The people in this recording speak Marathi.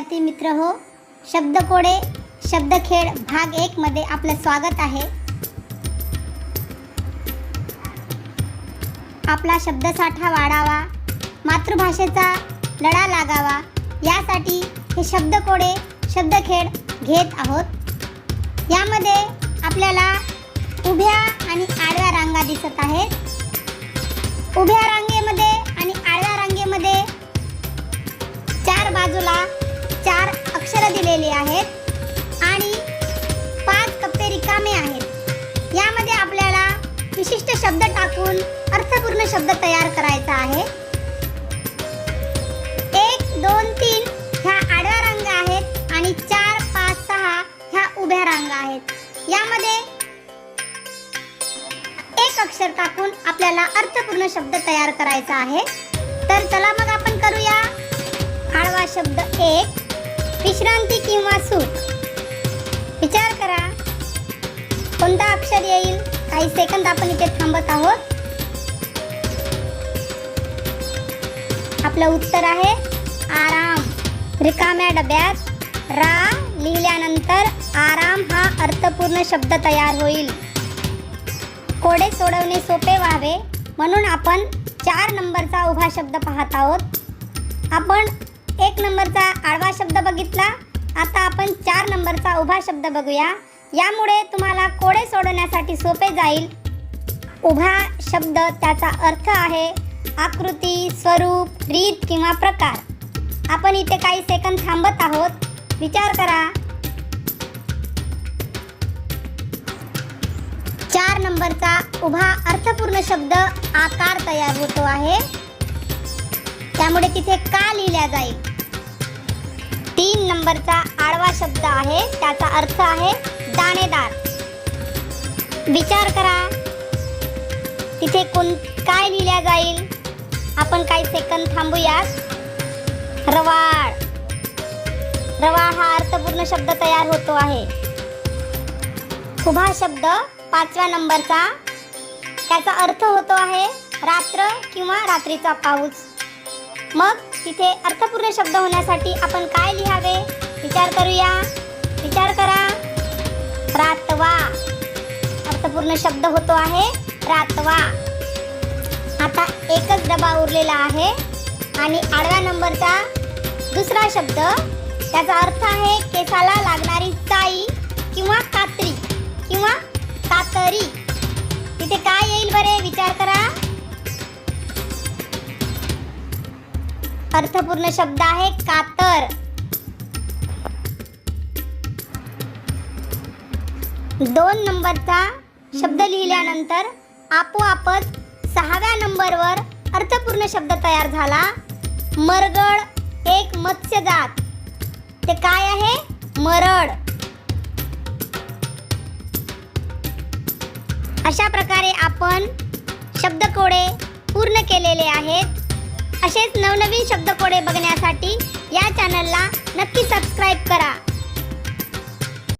विद्यार्थी मित्र हो शब्दकोडे शब्दखेळ भाग एकमध्ये आपलं स्वागत आहे. आपला शब्दसाठा वाढावा मातृभाषेचा लढा लागावा यासाठी हे शब्दकोडे शब्दखेळ घेत आहोत. यामध्ये आपल्याला उभ्या आणि आडव्या रांगा दिसत आहेत. उभ्या रांगा भरलेले आहेत. आणि पाच कप्पे रिकामे आहेत. यामध्ये आपल्याला विशिष्ट शब्द टाकून अर्थपूर्ण शब्द तयार करायचा आहे. एक दोन तीन ह्या आडव्या रांगा आहेत आणि चार पाच सहा ह्या उभ्या रांगा आहेत. यामध्ये एक अक्षर टाकून आपल्याला अर्थपूर्ण शब्द तयार करायचा आहे. तर चला मग आपण करूया. कोणता अक्षर येईल. काही सेकंद आपण इथे थांबत आहोत. आपलं उत्तर आहे आराम. रिकाम्या डब्यात रा लिहिल्यानंतर आराम हा अर्थपूर्ण शब्द तयार होईल. कोडे सोडवणे सोपे व्हावे. म्हणून आपण चार नंबरचा उभा शब्द पाहत आहोत. आपण एक नंबरचा आडवा शब्द बघितला. आता आपण चार नंबरचा उभा शब्द बघूया. यामुळे तुम्हाला कोडे सोडवण्यासाठी सोपे जाईल. उभा शब्द त्याचा अर्थ आहे आकृती स्वरूप रीत किंवा प्रकार. आपण इथे काही सेकंद थांबत आहोत. विचार करा. चार नंबरचा उभा अर्थपूर्ण शब्द आकार तयार होतो आहे. त्यामुळे तिथे का लिहिल्या जाईल? तीन नंबरचा आडवा शब्द आहे. त्याचा अर्थ आहे दाणेदार. विचार करा. तिथे कोण काय लिहिल्या जाईल? आपण काही सेकंद थांबूयात. रवाळ. रवाळ हा अर्थपूर्ण शब्द तयार होतो आहे. उभा शब्द पाचव्या नंबरचा. त्याचा अर्थ होतो आहे रात्र किंवा रात्रीचा पाऊस. मग तिथे अर्थपूर्ण शब्द होण्यासाठी आपण काय लिहावे? विचार करूया. विचार करा. पूर्ण शब्द होतो आहे रातवा. आता एकच डबा उरलेला आहे आणि आडव्या नंबरचा दुसरा शब्द त्याचा अर्थ आहे केसाला लागणारी चाई किंवा कात्री किंवा कातरी. तिथे काय येईल बरे? विचार करा. अर्थपूर्ण शब्द आहे कातर. दोन नंबरचा शब्द लिहिल्यानंतर आपोआपच सहाव्या नंबरवर अर्थपूर्ण शब्द तयार झाला. मरगड एक मत्स्यजात ते काय आहे? मरड. अशा प्रकारे आपण शब्दकोडे पूर्ण केलेले आहेत. असेच नवनवीन शब्दकोडे बघण्यासाठी या चॅनलला नक्की सबस्क्राईब करा.